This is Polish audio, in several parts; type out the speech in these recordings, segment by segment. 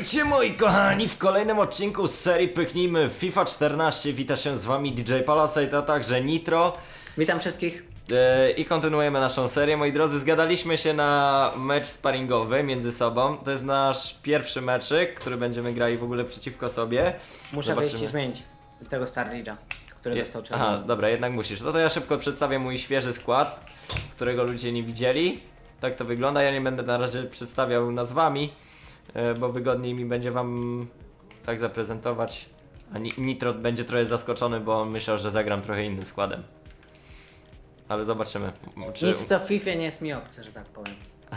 Witajcie moi kochani w kolejnym odcinku z serii Pyknijmy FIFA 14. Wita się z wami DJ Palasite, a także Nitro. Witam wszystkich. E, I kontynuujemy naszą serię. Moi drodzy, zgadaliśmy się na mecz sparingowy między sobą. To jest nasz pierwszy meczyk, który będziemy grali w ogóle przeciwko sobie. Muszę Zobaczymy. wyjść i zmienić tego Starridge'a, który Je- dostał Aha, czerwony. dobra, jednak musisz. No to ja szybko przedstawię mój świeży skład, którego ludzie nie widzieli. Tak to wygląda. Ja nie będę na razie przedstawiał nazwami, bo wygodniej mi będzie wam tak zaprezentować. A Ni- Nitro będzie trochę zaskoczony, bo myślał, że zagram trochę innym składem. Ale zobaczymy. Czy... Nic co w FIFA nie jest mi obce, że tak powiem.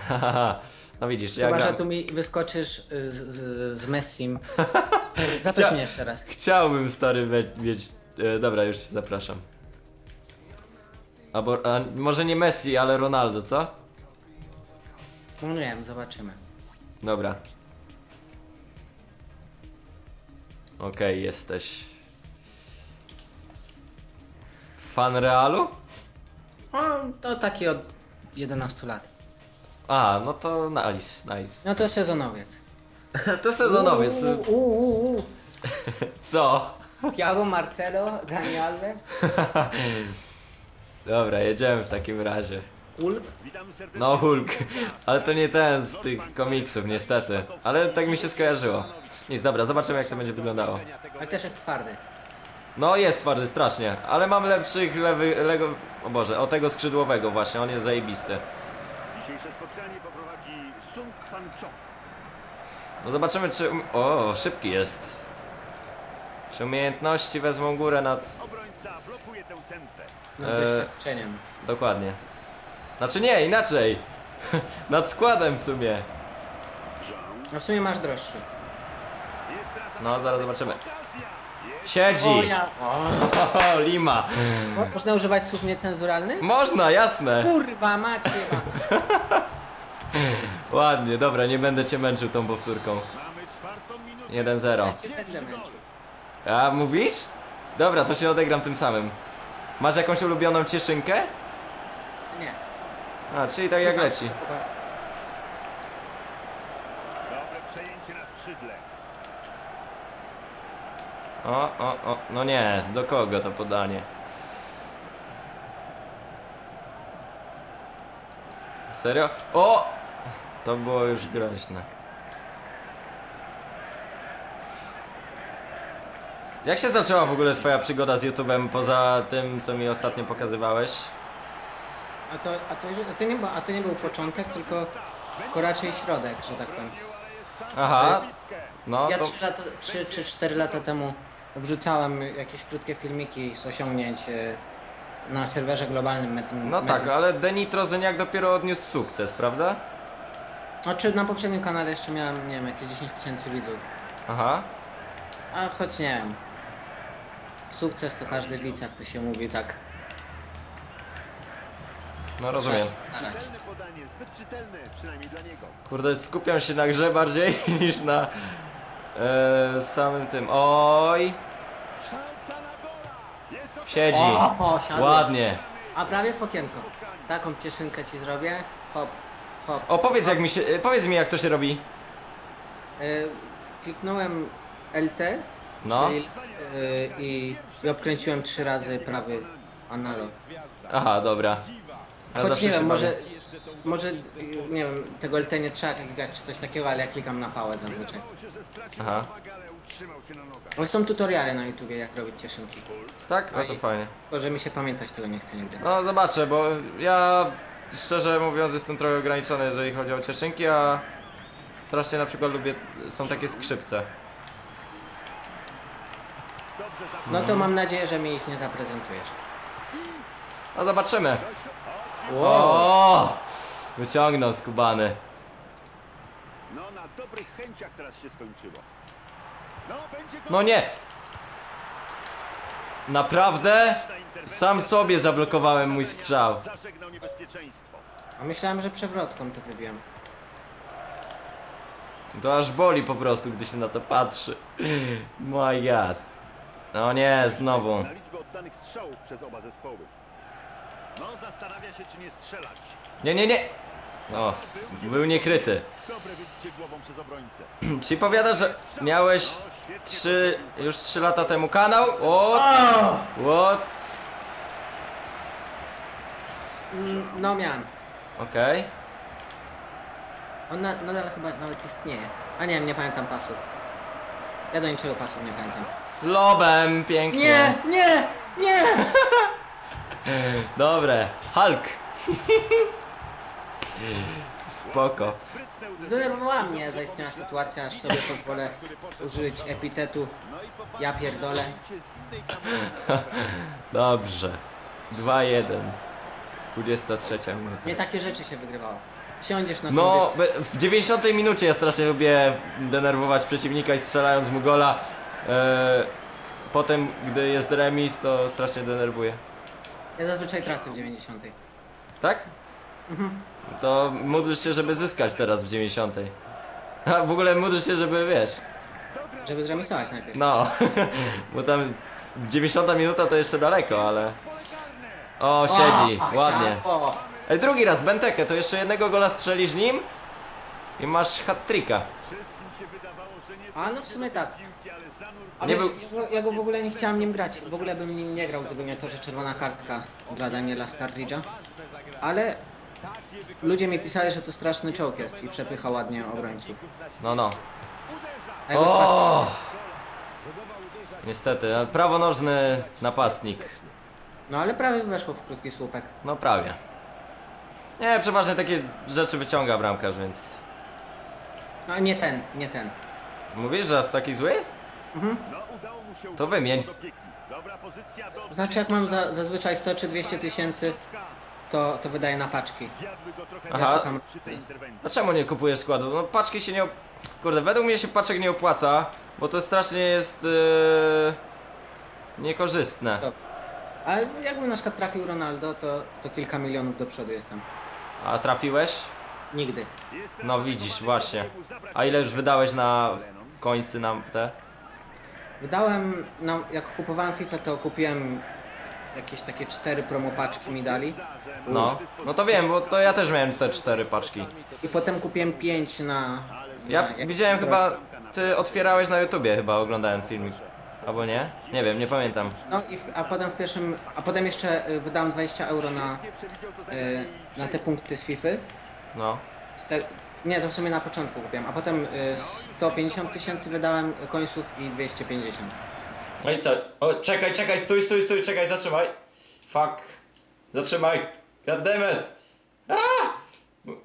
no widzisz, ja Chyba, gram... że tu mi wyskoczysz y, z, z, z Messim. Zaproś Chcia- mnie jeszcze raz. Chciałbym stary mieć. E, dobra, już cię zapraszam. Albo a, może nie Messi, ale Ronaldo, co? No nie wiem, zobaczymy. Dobra. Okej, jesteś. Fan Realu? No, to taki od 11 lat. A, no to nice, nice. No to sezonowiec. To sezonowiec. Uuu, uuu, uuu. Co? Thiago, Marcelo, Dani Alves, Dobra, jedziemy w takim razie. Hulk. No Hulk, ale to nie ten z tych komiksów niestety. Ale tak mi się skojarzyło. Nic, dobra, zobaczymy jak to będzie wyglądało. Ale też jest twardy. No jest twardy strasznie, ale mam lepszych lewy, lego... O Boże, o tego skrzydłowego właśnie, on jest zajebisty. Dzisiejsze spotkanie poprowadzi Sung Fan Chong. No zobaczymy czy... um- O, szybki jest. Czy umiejętności wezmą górę nad... Obrońca blokuje tę centrę. No, Eee. doświadczeniem. Dokładnie. Znaczy nie, inaczej. nad składem w sumie. No w sumie masz droższy. No, zaraz zobaczymy. Siedzi! O, ja. O, lima! Mo- Można używać słów niecenzuralnych? Można, jasne! Kurwa, macie. Ładnie, dobra, nie będę cię męczył tą powtórką. Mamy czwartą minutę. 1-0. Ja cię będę męczył. A, mówisz? Dobra, to się odegram tym samym. Masz jakąś ulubioną cieszynkę? Nie. A, czyli tak jak leci. Dobre przejęcie na skrzydle. O, o, o, no nie, do kogo to podanie? Serio? O! To było już groźne. Jak się zaczęła w ogóle twoja przygoda z YouTube'em poza tym, co mi ostatnio pokazywałeś? A to, a, to, a, to nie, był- a to nie był początek, tylko, tylko raczej środek, że tak powiem. Aha, no Ja to... 3, lata, 3 czy 4 lata temu wrzucałem jakieś krótkie filmiki z osiągnięć e, na serwerze globalnym Metin. No tak, ale Denitro Zeniak dopiero odniósł sukces, prawda? Znaczy na poprzednim kanale jeszcze miałem, nie wiem, jakieś 10 tysięcy widzów. Aha. A choć nie wiem. Sukces to każdy widz, jak to się mówi, tak. No rozumiem. Trzeba się starać. Czytelne podanie, zbyt czytelne, przynajmniej dla niego. Kurde, skupiam się na grze bardziej niż na e, samym tym. Oj, siedzi. O, siadło. Ładnie. A prawie w okienko. Taką cieszynkę ci zrobię. Hop, hop. O, powiedz jak mi się, e, powiedz mi jak to się robi. E, kliknąłem LT No. czyli, e, i, i obkręciłem trzy razy prawy analog. Aha, dobra. Ja Choć zawsze nie się wiem, bawię. może nie wiem, tego LT nie trzeba klikać czy coś takiego, ale ja klikam na pałę zazwyczaj. Aha. ale są tutoriale na YouTubie jak robić cieszynki. Tak? No to fajnie. Tylko, że mi się pamiętać tego nie chce nigdy. No zobaczę, bo ja szczerze mówiąc jestem trochę ograniczony jeżeli chodzi o cieszynki, a strasznie na przykład lubię, są takie skrzypce. No to mam nadzieję, że mi ich nie zaprezentujesz. No zobaczymy. Wow. Wyciągnął skubany. No na dobrych chęciach teraz się skończyło. No. No nie! Naprawdę? Sam sobie zablokowałem mój strzał. Zażegnał niebezpieczeństwo. A myślałem, że przewrotką to wybiłem. To aż boli po prostu, gdy się na to patrzy. My god. No nie, znowu. Na liczbę oddanych strzałów przez oba zespoły. No zastanawia się czy nie strzelać. Nie, nie, nie! O, był niekryty. Dobre wybicie głową przez obrońcę. Czyli powiadasz, że miałeś trzy, już 3 lata temu kanał? O! What? Mm, No miałem. Okej. On na, nadal chyba nawet istnieje. A nie wiem, nie pamiętam pasów. Ja do niczego pasów nie pamiętam. Lobem, pięknie. Nie, nie, nie! Dobre. Hulk. Spoko. Zdenerwowała mnie zaistniała sytuacja, aż sobie pozwolę użyć epitetu ja pierdolę. Dobrze. 2-1. 23 minuta. Nie takie rzeczy się wygrywało. Siądziesz na No, w 90 minucie ja strasznie lubię denerwować przeciwnika i strzelając mu gola. E, potem, gdy jest remis, to strasznie denerwuję. Ja zazwyczaj tracę w 90. Tak? To módl się, żeby zyskać teraz w 90. A w ogóle módl się, żeby wiesz. Żeby zremisować najpierw. No, bo tam 90 minuta to jeszcze daleko, ale. O, siedzi, O, ładnie. Ej, drugi raz, Bentekę, to jeszcze jednego gola strzelisz nim i masz hat-tricka. Wszystkim się wydawało, że nie A no w sumie tak. A Nie wiesz, był- ja, go, ja go w ogóle nie chciałem nim grać. W ogóle bym nim nie grał, gdyby nie to, że czerwona kartka dla Daniela Starridge'a. Ale ludzie mi pisali, że to straszny czołg jest i przepycha ładnie obrońców. No, no. A ja go spadł. O! Niestety, a prawonożny napastnik. No ale prawie weszło w krótki słupek. No prawie. Nie, przeważnie takie rzeczy wyciąga bramkarz, więc. No nie ten, nie ten. Mówisz, że aż taki zły jest? Się To wymień. Znaczy jak mam za, zazwyczaj 100 czy 200 tysięcy, to, to wydaję na paczki. Trochę Aha. Ja szukam. A czemu nie kupujesz składu? No paczki się nie op... Kurde, według mnie się paczek nie opłaca, bo to strasznie jest yy... niekorzystne. Ale jakby na przykład trafił Ronaldo, to, to kilka milionów do przodu jestem. A trafiłeś? Nigdy. No widzisz, właśnie. A ile już wydałeś na końcy na te? Wydałem, no, jak kupowałem FIFA, to kupiłem jakieś takie cztery promopaczki mi dali. No. No to wiem, bo to ja też miałem te cztery paczki. I potem kupiłem pięć na... Ja na widziałem chyba, ty otwierałeś na YouTubie chyba, oglądałem filmik. Albo nie? Nie wiem, nie pamiętam. No i w, a potem w pierwszym, a potem jeszcze y, wydałem 20 euro na, y, na te punkty z FIFA. No. Z te, nie, to w sumie na początku kupiłem, a potem y, 150 tysięcy wydałem końców i 250. No i co? O, czekaj, czekaj, stój, stój, stój, czekaj, zatrzymaj. Fuck. Zatrzymaj. Goddammit.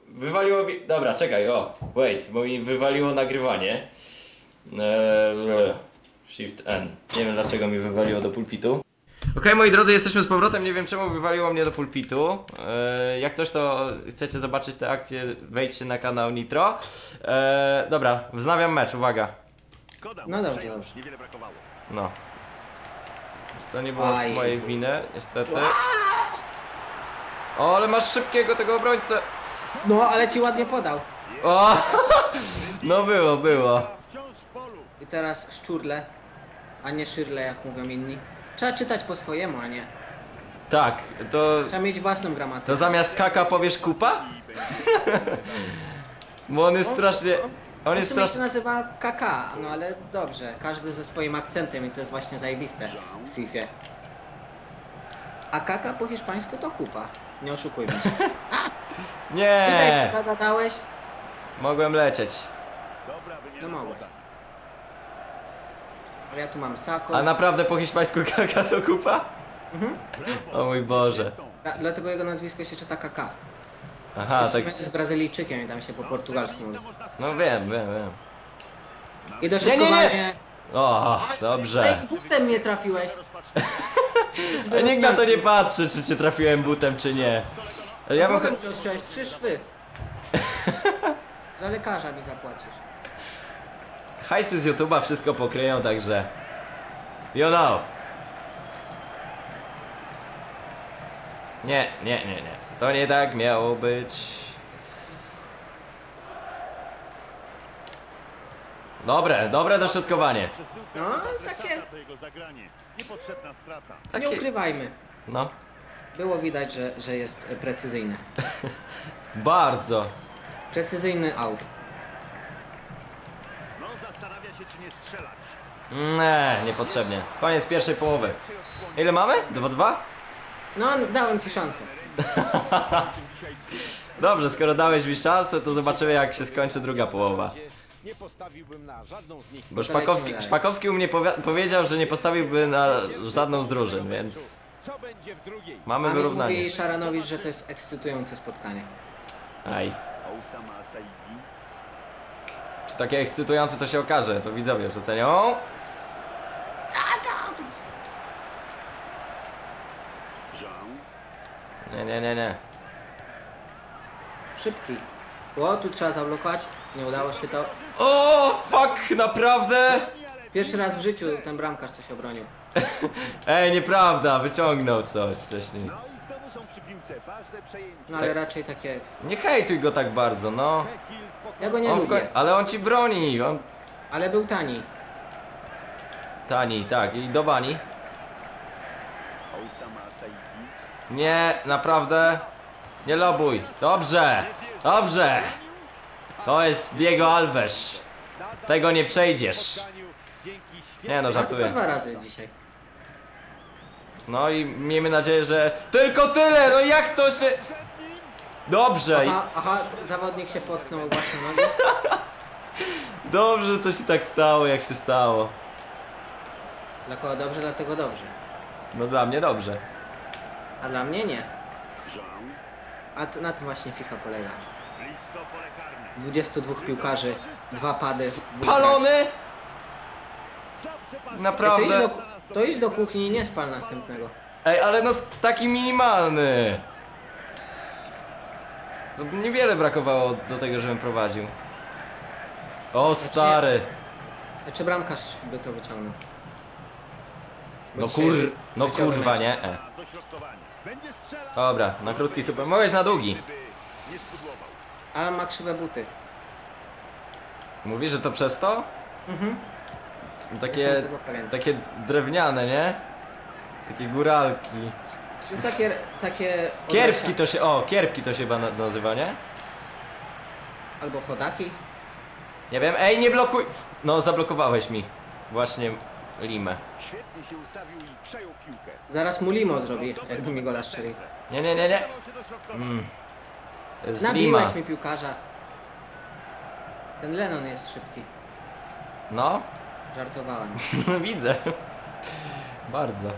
Wywaliło mi... Dobra, czekaj, o. Wait, bo mi wywaliło nagrywanie. Eee, shift N. Nie wiem dlaczego mi wywaliło do pulpitu. Okej, moi drodzy, jesteśmy z powrotem. Nie wiem czemu wywaliło mnie do pulpitu. Eee, jak coś, to chcecie zobaczyć te akcje, wejdźcie na kanał Nitro. Eee, dobra, wznawiam mecz, uwaga. No dobrze, dobrze. Niewiele brakowało. No. To nie było z Aj. mojej winy, niestety. O, ale masz szybkiego tego obrońcę. No, ale ci ładnie podał. O! No było, było. I teraz szczurle, a nie szyrle, jak mówią inni. Trzeba czytać po swojemu, a nie. Tak, to, Trzeba mieć własną gramatykę. to zamiast kaka powiesz kupa? Bo on jest strasznie... On jest sumie się strasznie... nazywa KK, no ale dobrze, każdy ze swoim akcentem i to jest właśnie zajebiste w FIFA. A kaka po hiszpańsku to kupa. Nie oszukujmy się. Tutaj Nie! zagadałeś, Mogłem lecieć. No mogłeś. Ale ja tu mam Sako. A naprawdę po hiszpańsku kaka to kupa? O mój Boże. Dla- Dlatego jego nazwisko się czyta KK. Aha, tak... jest Brazylijczykiem i tam się po portugalsku mówi. No wiem, wiem, wiem. I Nie, nie, dośrodkowanie... nie! O, dobrze. Ej, bustem mnie trafiłeś. A nikt na to nie patrzy, czy cię trafiłem butem, czy nie. Ja Ja bym... Mogę trzy szwy. Za lekarza mi zapłacisz. Hajsy z YouTube'a wszystko pokryją, także... You know. Nie, nie, nie, nie. To nie tak miało być. Dobre, dobre dośrodkowanie. Przesyłka No, takie- strata. Nie Takie... ukrywajmy. No. Było widać, że, że jest precyzyjny. Bardzo. Precyzyjny aut. No zastanawia się, czy nie strzelać. Nie, niepotrzebnie. Koniec pierwszej połowy. Ile mamy? 2-2? No, dałem ci szansę. Dobrze, skoro dałeś mi szansę, to zobaczymy jak się skończy druga połowa. Nie postawiłbym na żadną z nich. Bo Szpakowski. Szpakowski u mnie powi- powiedział, że nie postawiłby na żadną z drużyn, więc Co będzie w drugiej? mamy A wyrównanie. mówi Szaranowicz, że to jest ekscytujące spotkanie. Aj. Czy takie ekscytujące to się okaże, to widzowie już ocenią. Nie, nie, nie, nie. Szybki. O, tu trzeba zablokować. Nie udało się to. O, fuck, naprawdę? Pierwszy raz w życiu ten bramkarz coś obronił. Ej, nieprawda, wyciągnął coś wcześniej. No i znowu są przy piłce. Ważne przejęcie. No ale raczej takie... Nie hejtuj go tak bardzo, no. Ja go nie On w lubię. koń- ale on ci broni, on Ale był tani. Tani, tak, i do bani. Nie, naprawdę. Nie lobuj. Dobrze, dobrze. To jest Diego Alves. Tego nie przejdziesz. Nie no, tylko żartuję. dwa razy dzisiaj. No i miejmy nadzieję, że tylko tyle, no jak to się... Dobrze, Aha, aha, zawodnik się potknął nogi. dobrze to się tak stało, jak się stało. Dla kogo dobrze, dlatego dobrze. No dla mnie dobrze. A dla mnie nie. A to, na tym właśnie FIFA polega. Blisko pole karne. 22 piłkarzy, dwa pady. dwóch Palony? Za przepaść. Ej, To idź, Naprawdę? do, to idź do kuchni i nie spal następnego. Ej, ale no taki minimalny. No, niewiele brakowało do tego, żebym prowadził. O stary. Czy bramkarz by to wyciągnął? No kur... No kurwa, nie? E. Dobra, na krótki super. Mogłeś na długi. Ale ma krzywe buty. Mówisz, że to przez to? Mhm. Takie... Jestem tego pewien. Takie drewniane, nie? Takie góralki. No takie, takie... Kierpki to się... O, kierpki to się chyba na- nazywa, nie? Albo chodaki. Nie wiem. Ej, nie blokuj! No, zablokowałeś mi. Właśnie limę. Świetnie się ustawił i przejął piłkę. Zaraz mu limo zrobi, jakby mi gola strzelił. Nie, nie, nie, nie. Mm. Jest lima. Nabiłeś mi piłkarza. Ten Lennon jest szybki. No, Żartowałem. widzę. Bardzo.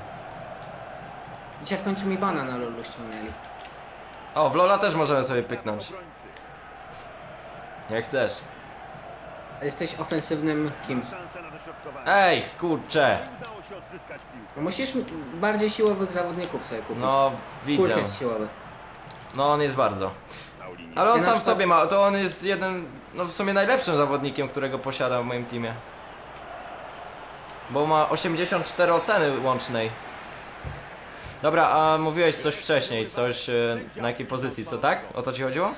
Dzisiaj w końcu mi bana na lolu ściągnęli. O, w Lola też możemy sobie pyknąć. Obrońcy. Jak chcesz. A Jesteś ofensywnym kim? Ej, kurczę. Nie udało się odzyskać piłkę. No musisz bardziej siłowych zawodników sobie kupić. No, widzę. Kulk jest siłowy. No, on jest bardzo. Ale on Ja na sam przykład- sobie ma, to on jest jednym, no w sumie najlepszym zawodnikiem, którego posiada w moim teamie. Bo ma 84 oceny łącznej. Dobra, a mówiłeś coś wcześniej, coś e, na jakiej pozycji, co tak? O to ci chodziło?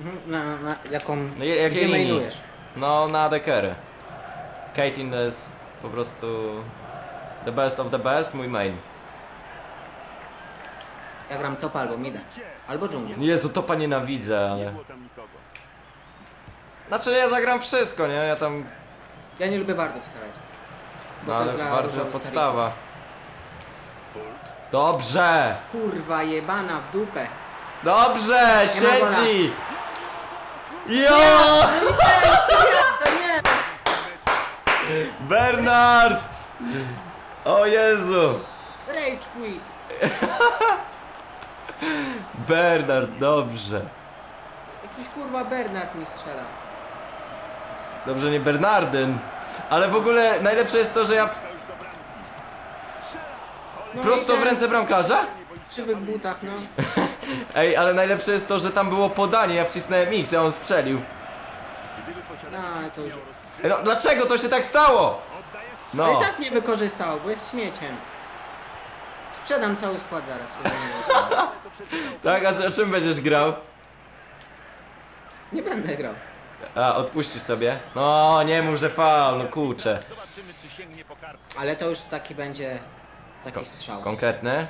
Mhm, Na, na jaką... No, jakiej gdzie linii? mainujesz? No, na dekery. Caitlyn to jest po prostu the best of the best, mój main. Ja gram top albo mida. Albo dżunglę. Jezu, topa nienawidzę, Nie ale... było tam nikogo. Znaczy, ja zagram wszystko, nie? Ja tam... Ja nie lubię wardów stawiać. Bo No, ale bardzo podstawa. Dobrze! Kurwa jebana w dupę. Dobrze! Siedzi! Jo! Bernard! O Jezu! Rage quit! Bernard, dobrze. Jakiś kurwa Bernard mi strzela. Dobrze, nie Bernardyn. Ale w ogóle najlepsze jest to, że ja w... No i prosto ten w ręce bramkarza? Krzywych butach, no. Ej, ale najlepsze jest to, że tam było podanie, ja wcisnąłem X, a on strzelił. No, ale to już... Ej, No, dlaczego to się tak stało? No No. i tak nie wykorzystał, bo jest śmieciem. Sprzedam cały skład zaraz. Tak, a za czym będziesz grał? Nie będę grał. A, odpuścisz sobie? No, nie mów, że faul, no kurczę. Ale to już taki będzie... Taki strzał. Konkretny?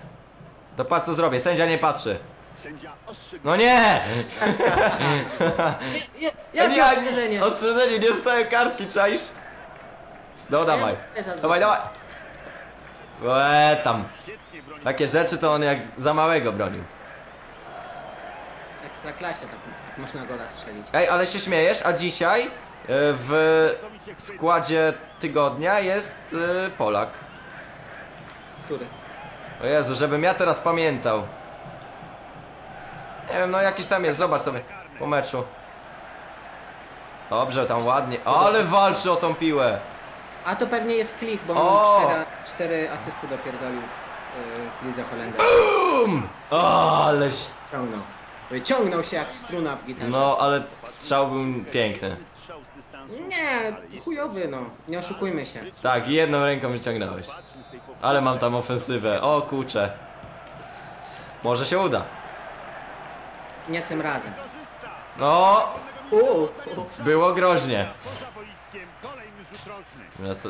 To patrz co zrobię, sędzia nie patrzy. No nie! Je, jakie nie, ostrzeżenie? Ostrzeżenie, nie stoję kartki, czaisz? No dawaj, dawaj, dawaj. Łe, tam. Takie rzeczy to on jak za małego bronił. W ekstraklasie tak, tak można gola strzelić. Ej, ale się śmiejesz, a dzisiaj e, w składzie tygodnia jest e, Polak. Który? O Jezu, żebym ja teraz pamiętał. Nie wiem, no jakiś tam jest, zobacz sobie po meczu. Dobrze, tam ładnie. Ale walczy o tą piłę. A to pewnie jest klik, bo O! on cztery, cztery asysty dopierdolił w, yy, w lidze holenderskiej. Bum! O, aleś. Ciągnął. Wyciągnął się jak struna w gitarze. No, ale strzał był piękny. Nie, chujowy no. Nie oszukujmy się. Tak, jedną ręką wyciągnąłeś. Ale mam tam ofensywę. O kurcze. Może się uda. Nie tym razem. No, Uuu, było groźnie.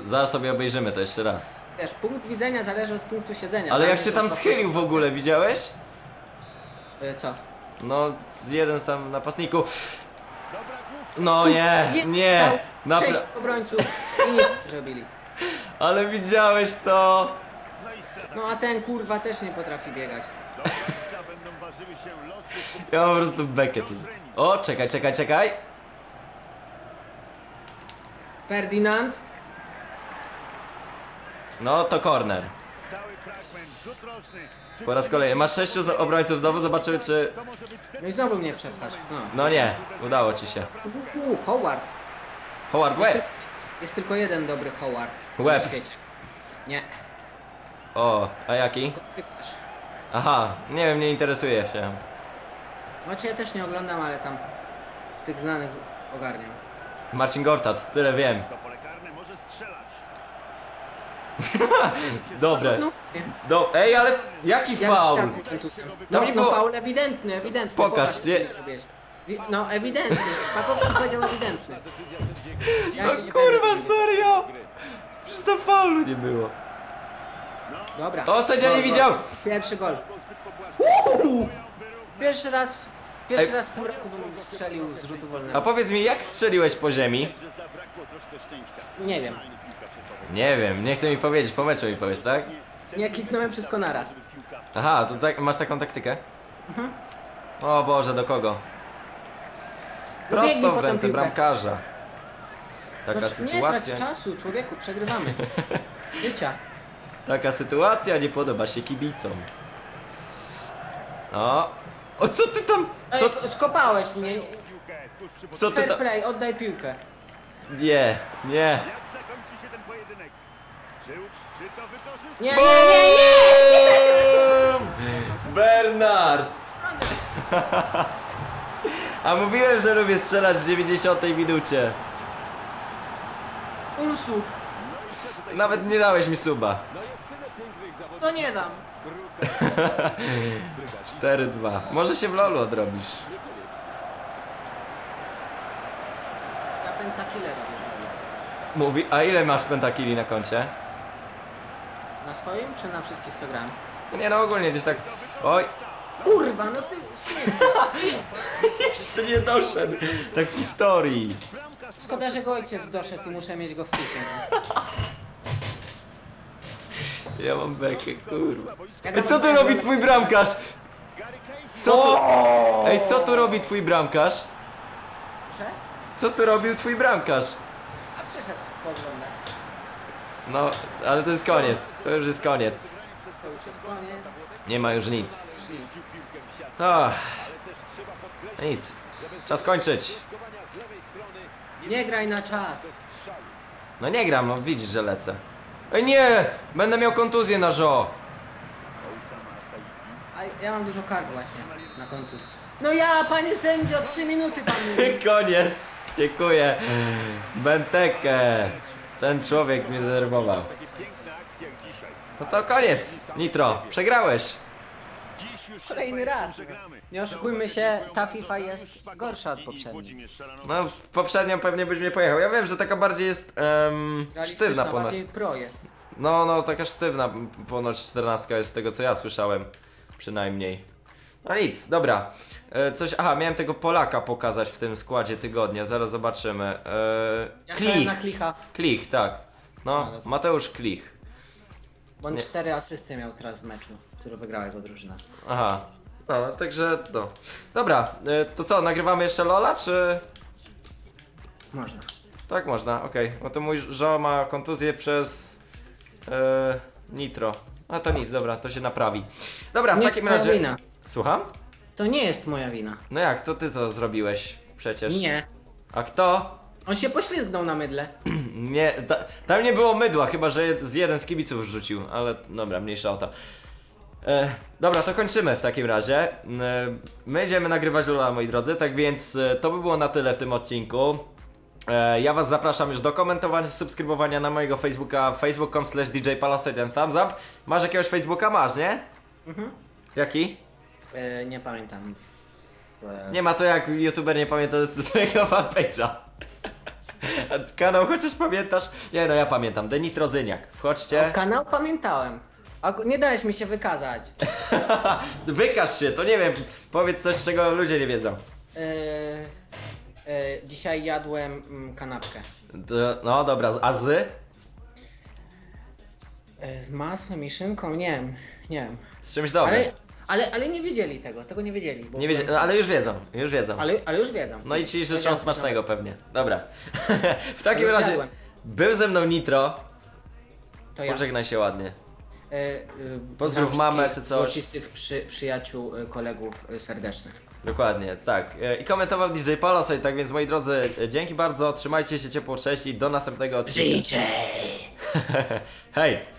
Zaraz- sobie obejrzymy to jeszcze raz. wiesz, punkt widzenia zależy od punktu siedzenia. Ale Dla jak się tam schylił w ogóle, widziałeś? Y, Co? No, z jeden z tam główka. No nie, nie. stał Napra- Sześć obrońców i nic nie zrobili. ale widziałeś to. No a ten kurwa też nie potrafi biegać. Ja po prostu bekę tu. O, czekaj, czekaj, czekaj. Ferdynand? No to corner. Po raz kolejny. Masz sześciu obrońców znowu, zobaczymy czy... No i znowu mnie przepchasz. No. No nie, udało ci się. Uuu, Howard. Howard Webb. Jest tylko jeden dobry Howard Webb. Nie. O, a jaki? Aha, nie wiem, nie interesuje się. Znaczy ja też nie oglądam, ale tam tych znanych ogarniam. Marcin Gortat, tyle wiem. to pole karne, może strzelać. Dobre. No. Do... Ej, ale jaki Jak faul? tam Juventusem? Tam No, nie no było- faul ewidentny, ewidentny. Pokaż, Popatrz, nie. co zrobiłeś. Wi- No ewidentny. Pakowski powiedział ewidentny. Ja No się nie kurwa, serio? Przecież to faulu nie było. Dobra. O, sędzia nie widział. Pierwszy gol. Pierwszy raz, pierwszy Ej. raz w tym roku bym strzelił z rzutu A wolnego. powiedz mi, jak strzeliłeś po ziemi? Nie wiem. Nie wiem, nie chce mi powiedzieć, po meczu mi powiesz, tak? Nie kliknąłem wszystko naraz. Aha, to tak, masz taką taktykę? O Boże, do kogo? Prosto w ręce bramkarza. Taka No, nie trać sytuacja. czasu, człowieku, przegrywamy. Życia. Taka sytuacja nie podoba się kibicom. O! O co ty tam? Ej, Co, skopałeś mnie. co ty Fair tam? play, oddaj piłkę. Nie, nie. Jak zakończy się ten pojedynek? Czy, czy to wykorzysta? Nie, nie, nie, nie! Bum! Bernard! A mówiłem, że lubię strzelać w 90 minucie. Ulsu, Nawet nie dałeś mi suba. No. To nie dam. 4-2. Może się w lolu odrobisz. Ja pentakile robię. Mówi, a ile masz pentakili na koncie? Na swoim, czy na wszystkich, co grałem? Nie no, ogólnie gdzieś tak... Oj, Kurwa, no ty... jeszcze nie doszedł. Tak w historii. Szkoda, że go ojciec doszedł i muszę mieć go w filmie. Ja mam bekę, kurwa. Ej, co tu robi twój bramkarz? Co tu... Ej, co tu robi twój bramkarz? Co tu robił twój bramkarz? A przyszedł pooglądać. No, ale to jest koniec. To już jest koniec. To już jest koniec. Nie ma już nic. Ach, nic. Czas kończyć. Nie graj na czas. No nie gram, no widzisz, że lecę. Ej nie! Będę miał kontuzję na żo. A ja mam dużo kart właśnie na kontu. No ja, panie sędzio, trzy minuty pan mówi. Koniec. Dziękuję. Bentekę. Ten człowiek mnie denerwował. No to koniec. Nitro, przegrałeś. Kolejny raz. Nie oszukujmy się, ta FIFA jest gorsza od poprzedniej. No, poprzednią pewnie byś mnie pojechał. Ja wiem, że taka bardziej jest em, sztywna ponoć. bardziej pro jest. No, no, taka sztywna ponoć 14 jest z tego co ja słyszałem. Przynajmniej. No nic, dobra. E, coś, aha, miałem tego Polaka pokazać w tym składzie tygodnia, zaraz zobaczymy. E, Ja stałem Klich, na klicha, Klich, tak. No, Ale- Mateusz Klich. bo on Nie. cztery asysty miał teraz w meczu, który wygrała jego drużyna. Aha. No, także no. Dobra, e, to co, nagrywamy jeszcze Lola, czy... Można. Tak można, okej. No to mój żo ma kontuzję przez e, nitro. A to nic, dobra, to się naprawi. Dobra, w nie jest takim moja razie. wina. Słucham? To nie jest moja wina. No jak, to ty co zrobiłeś przecież? Nie. A kto? On się poślizgnął na mydle. Nie, ta, tam nie było mydła, chyba że z jeden z kibiców rzucił, ale dobra, mniejsza o to. E, dobra, to kończymy w takim razie. E, my idziemy nagrywać Lula, moi drodzy, tak więc e, to by było na tyle w tym odcinku. E, ja was zapraszam już do komentowania, subskrybowania na mojego Facebooka facebook.com slash DJ Palasite and Thumbs Up. Masz jakiegoś Facebooka? Masz, nie? Jaki? E, nie pamiętam. E, Nie ma to jak youtuber nie pamięta swojego fanpage'a. Kanał chociaż pamiętasz? Nie no, ja pamiętam. Denitrozyniak. Wchodźcie. Kanał pamiętałem. Nie dałeś mi się wykazać. Wykaż się, to nie wiem. Powiedz coś, czego ludzie nie wiedzą. E, e, dzisiaj jadłem mm, kanapkę. D- No dobra, a z? E, z masłem i szynką? Nie wiem. Nie wiem. Z czymś dobrym. Ale, ale, ale nie wiedzieli tego. Tego nie wiedzieli. Bo Nie wiedzieć, no, ale już wiedzą, już wiedzą. ale, ale już wiedzą. No i ci życzą Powiedziałem, smacznego pewnie. Dobra. w takim razie zjadłem. był ze mną Nitro. To ja. Pożegnaj się ładnie. E, e, Pozdrów mamę czy coś. Złocistych przy, przyjaciół, e, kolegów e, serdecznych. Dokładnie, tak. I komentował DJ Palasite, tak więc moi drodzy, dzięki bardzo, trzymajcie się ciepło, cześć i do następnego odcinka. DJ! Hej!